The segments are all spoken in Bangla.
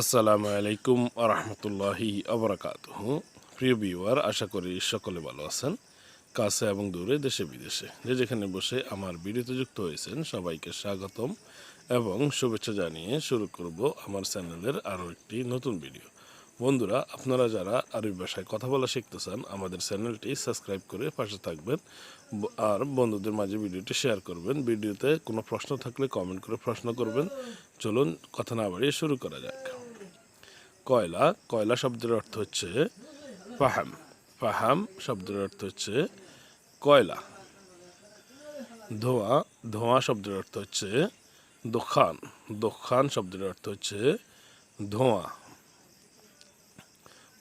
আসসালামু আলাইকুম আরহামতুল্লাহি আবরাকাত প্রিয় বিওয়ার আশা করি সকলে ভালো আছেন, কাছে এবং দূরে, দেশে, বিদেশে। যে যেখানে বসে আমার ভিডিওতে যুক্ত হয়েছেন, সবাইকে স্বাগতম এবং শুভেচ্ছা জানিয়ে শুরু করব আমার চ্যানেলের আরও একটি নতুন ভিডিও। বন্ধুরা, আপনারা যারা আরবি ভাষায় কথা বলা শিখতে চান, আমাদের চ্যানেলটি সাবস্ক্রাইব করে পাশে থাকবেন আর বন্ধুদের মাঝে ভিডিওটি শেয়ার করবেন। ভিডিওতে কোনো প্রশ্ন থাকলে কমেন্ট করে প্রশ্ন করবেন। চলুন, কথা না বাড়িয়ে শুরু করা যাক। কয়লা কয়লা শব্দের অর্থ হচ্ছে ফাহাম ফাহাম শব্দের অর্থ হচ্ছে কয়লা। ধোঁয়া ধোঁয়া শব্দের অর্থ হচ্ছে দোকান দোকান শব্দের অর্থ হচ্ছে ধোঁয়া।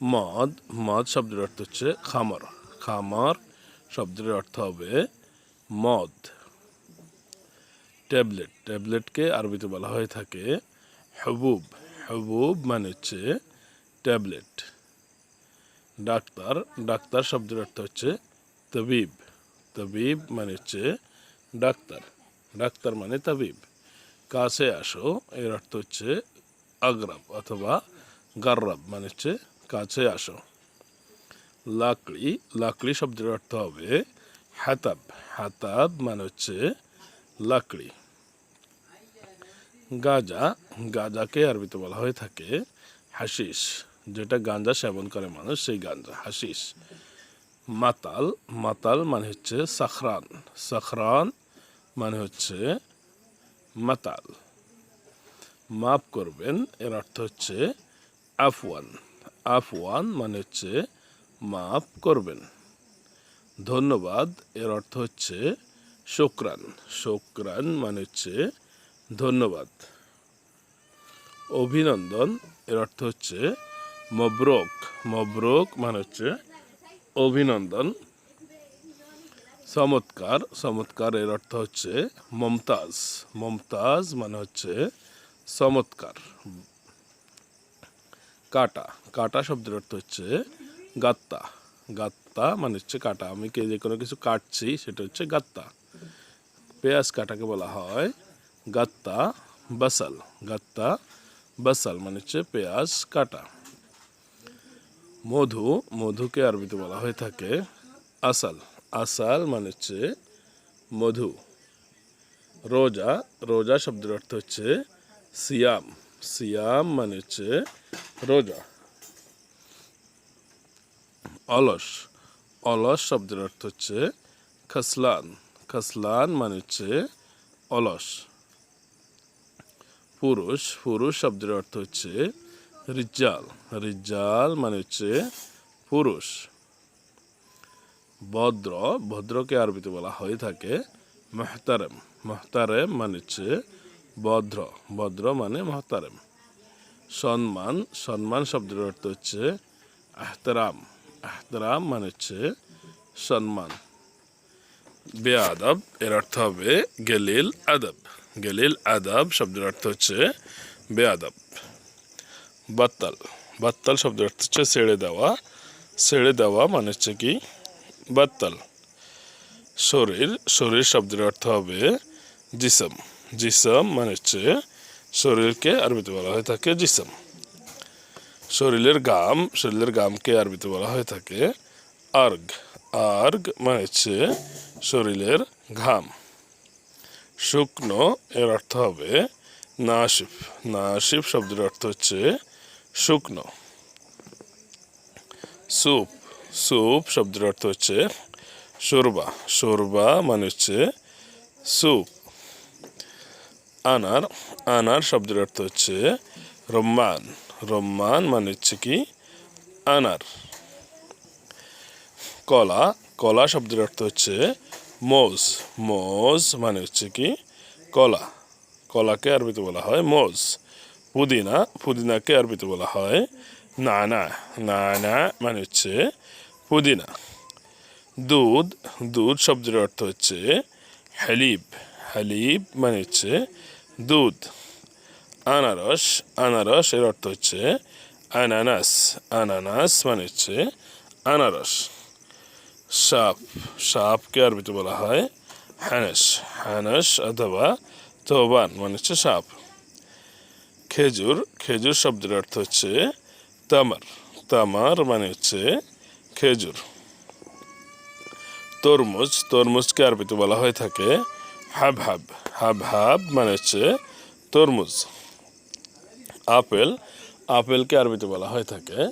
মদ মদ শব্দের অর্থ হচ্ছে খামার খামার শব্দের অর্থ হবে মদ। ট্যাবলেট, ট্যাবলেটকে আরবিতে বলা হয়ে থাকে হবুব। হবুব মানে হচ্ছে ট্যাবলেট। ডাক্তার ডাক্তার শব্দের অর্থ হচ্ছে তবিব। তবিব মানে হচ্ছে ডাক্তার। ডাক্তার মানে তবিব। কাছে আসো, এর অর্থ হচ্ছে আগ্রাব অথবা গার্রাব মানে হচ্ছে কাছে আসো। লাকড়ি লাকড়ি শব্দের অর্থ হবে হাতাব। হাতাব মানে হচ্ছে লাকড়ি। গাঁজা, গাঁজাকে আরবিতে বলা হয়ে থাকে হাসিস যেটা গাঁজা সেবন করে মানুষ, সেই গাঁজা হাসিস মাতাল মাতাল মানে হচ্ছে সাখরান সাখরান মানে হচ্ছে মাতাল। মাফ করবেন, এর অর্থ হচ্ছে আফওয়ান আফওয়ান মানে হচ্ছে মাফ করবেন। ধন্যবাদ, এর অর্থ হচ্ছে শুক্রান শুক্রান মানে হচ্ছে ধন্যবাদ। অভিনন্দন, এর অর্থ হচ্ছে মব্রক। মব্রক মানে হচ্ছে অভিনন্দন। চমৎকার চমৎকার, এর অর্থ হচ্ছে মমতাজ। মমতাজ মানে হচ্ছে চমৎকার। কাটা। কাটা শব্দের অর্থ হচ্ছে গাত্তা। গাত্তা মানে হচ্ছে কাটা। আমি কে যে কোনো কিছু কাটছি, সেটা হচ্ছে গাত্তা। পেঁয়াজ কাটাকে বলা হয়। গাত্তা বাসাল গাত্তা বাসাল মানে হচ্ছে পেঁয়াজ কাটা। মধু, মধুকে আরবিতে বলা হয়ে থাকে আসাল। আসাল মানে হচ্ছে মধু। রোজা রোজা শব্দের অর্থ হচ্ছে সিয়াম। সিয়াম মানে হচ্ছে রোজা। অলস। অলস শব্দের অর্থ হচ্ছে খসলান। খসলান মানে হচ্ছে অলস। পুরুষ পুরুষ শব্দের অর্থ হচ্ছে রিজ্জাল। রিজ্জাল মানে হচ্ছে পুরুষ। ভদ্র, ভদ্রকে আরবিতে বলা হয়ে থাকে মহতারেম। মহতারেম মানে হচ্ছে ভদ্র। ভদ্র মানে মহতারেম। সম্মান সম্মান শব্দের অর্থ হচ্ছে আহতারাম আহতারাম মানে হচ্ছে সম্মান। বেআদব, এর অর্থ হবে গেলিল আদব। গেলিল আদাব শব্দের অর্থ হচ্ছে বেআদব। বাত্তাল। বাত্তাল শব্দের অর্থ হচ্ছে ছেড়ে দেওয়া। ছেড়ে দেওয়া মানে হচ্ছে কি? বাত্তাল। শরীর। শরীর শব্দের অর্থ হবে জিসম। জিসম মানে হচ্ছে শরীরকে আরবিতে বলা হয়ে থাকে জিসম। শরীরের গাম। শরীরের গামকে আরবিতে বলা হয়ে থাকে আর্গ। আর্গ মানে হচ্ছে শরীরের ঘাম। শুকনো এর অর্থ হবে নাশিফ নাশিফ শব্দের অর্থ হচ্ছে শুকনো। স্যুপ স্যুপ শব্দের অর্থ হচ্ছে শোরবা। শোরবা মানে হচ্ছে স্যুপ আনার। আনার শব্দের অর্থ হচ্ছে রম্মান। রম্মান মানে হচ্ছে কি? আনার। কলা। কলা শব্দের অর্থ হচ্ছে মোজ মোজ মানে হচ্ছে কি? কলা। কলাকে আরবিতে বলা হয় মোজ। পুদিনা, পুদিনাকে আরবিতে বলা হয় নানা। নানা মানে হচ্ছে পুদিনা। দুধ দুধ শব্দের অর্থ হচ্ছে হালিব হালিব মানে হচ্ছে দুধ। আনারস আনারস এর অর্থ হচ্ছে আনানাস। আনানাস মানে হচ্ছে আনারস। সাপ সাপকে আরবিতে বলা হয়? হ্যানস হ্যানস অথবা তোবান মানে হচ্ছে সাপ। খেজুর খেজুর শব্দের অর্থ হচ্ছে তামার। তামার মানে হচ্ছে খেজুর। তরমুজ তরমুজকে আরবিতে বলা হয়ে থাকে? Hub hub. হাব হাব মানে হচ্ছে তরমুজ। আপেল আপেলকে আরবিতে বলা হয়ে থাকে?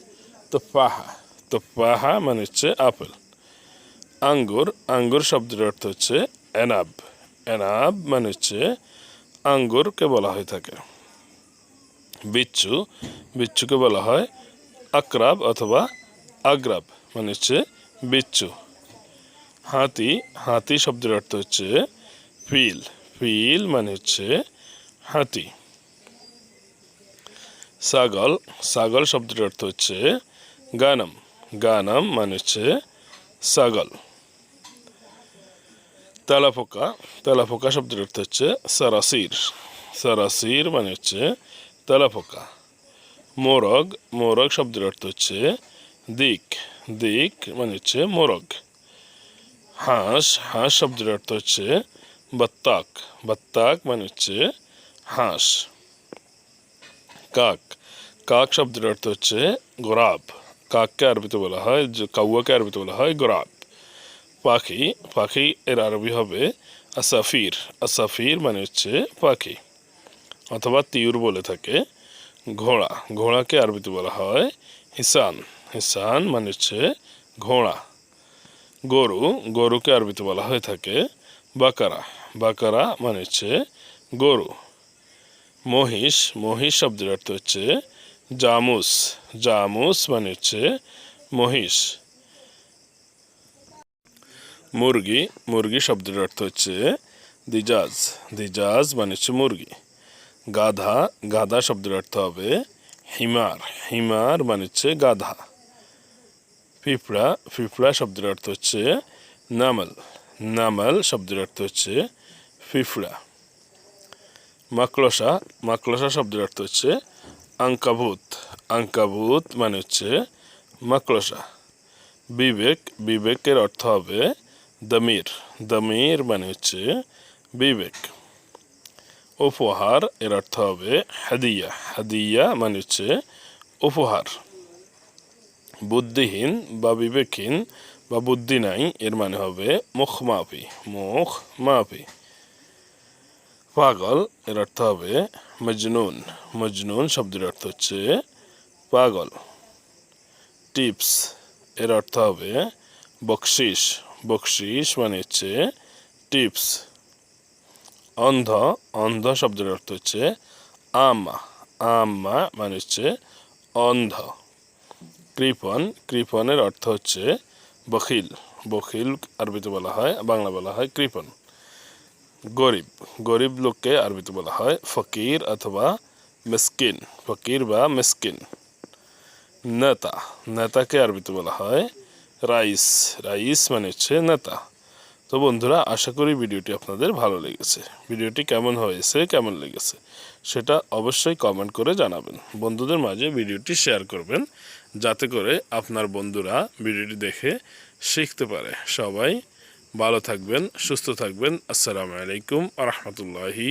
তো পাহা তো পাহা মানে হচ্ছে আপেল। আঙ্গুর আঙ্গুর শব্দের অর্থ হচ্ছে অ্যানাব অ্যানাব মানে হচ্ছে আঙ্গুরকে বলা হয়ে থাকে। বিচ্ছু, বিচ্ছুকে বলা হয় আক্রাব অথবা আগ্রাব মানে হচ্ছে বিচ্ছু। হাতি হাতি শব্দের অর্থ হচ্ছে ফিল। ফিল মানে হচ্ছে হাতি। সাগল সাগল শব্দের অর্থ হচ্ছে গানম। গানম মানে হচ্ছে ছাগল। তেলাপোকা তেলাপোকা শব্দের অর্থ হচ্ছে সারাসির। সারাসির মানে হচ্ছে তেলাপোকা। মোরগ মোরগ শব্দের অর্থ হচ্ছে দিক। দিক মানে হচ্ছে মোরগ। হাঁস হাঁস শব্দের অর্থ হচ্ছে বত্তাক। বত্তাক মানে হচ্ছে হাঁস। কাক। কাক শব্দের অর্থ হচ্ছে গোরাব। কাককে আরবিতে বলা হয়, কাউয়াকে আরবিতে বলা হয় গোরাব। পাখি পাখি এর আরবি হবে আসাফির। আসাফির মানে হচ্ছে পাখি, অথবা তিউর বলে থাকে ঘোড়া। ঘোড়াকে আরবিতে বলা হয় হিসান। হিসান মানে হচ্ছে ঘোড়া। গরু, গরুকে আরবিতে বলা হয়ে থাকে বাকারা। বাকারা মানে হচ্ছে গরু। মহিষ মহিষ শব্দের অর্থ হচ্ছে জামুস। জামুস মানে হচ্ছে মহিষ। মুরগি মুরগি শব্দের অর্থ হচ্ছে দিজাজ। দিজাজ মানে হচ্ছে মুরগি। গাধা গাধা শব্দের অর্থ হবে হিমার। হিমার মানে হচ্ছে গাধা। পিঁপড়া পিঁপড়া শব্দের অর্থ হচ্ছে নামল। নামল শব্দের অর্থ হচ্ছে পিঁপড়া মাকড়সা মাকড়সা শব্দের অর্থ হচ্ছে আঙ্কাভূত। আঙ্কাভূত মানে হচ্ছে মাকড়সা। বিবেক, বিবেকের অর্থ হবে দমির। দমির মানে হচ্ছে বিবেক। উপহার, এর অর্থ হবে হাদিয়া। হাদিয়া মানে হচ্ছে উপহার। বুদ্ধিহীন বা বিবেকহীন বা বুদ্ধি নাই, এর মানে হবে মুখ মাপি মুখ মাপি পাগল, এর অর্থ হবে মজনুন। মজনুন শব্দের অর্থ হচ্ছে পাগল। টিপস, এর অর্থ হবে বকশিস। বকশিস মানে হচ্ছে টিপস। অন্ধ অন্ধ শব্দের অর্থ হচ্ছে আমা আমা মানে হচ্ছে অন্ধ। কৃপন, কৃপনের অর্থ হচ্ছে বখিল। বখিল আরবিতে বলা হয়, বাংলা বলা হয় কৃপন। গরিব গরিব লোককে আরবিতে বলা হয় ফকির অথবা মিসকিন। ফকির বা মিসকিন। নেতা, নেতাকে আরবিতে বলা হয় রাইস রাইস মানে হচ্ছে নেতা। তো বন্ধুরা, আশা করি ভিডিওটি আপনাদের ভালো লেগেছে। ভিডিওটি কেমন হয়েছে, কেমন লেগেছে, সেটা অবশ্যই কমেন্ট করে জানাবেন। বন্ধুদের মাঝে ভিডিওটি শেয়ার করবেন, যাতে করে আপনার বন্ধুরা ভিডিওটি দেখে শিখতে পারে। সবাই ভালো থাকবেন, সুস্থ থাকবেন। আসসালামু আলাইকুম আ রহমতুল্লাহি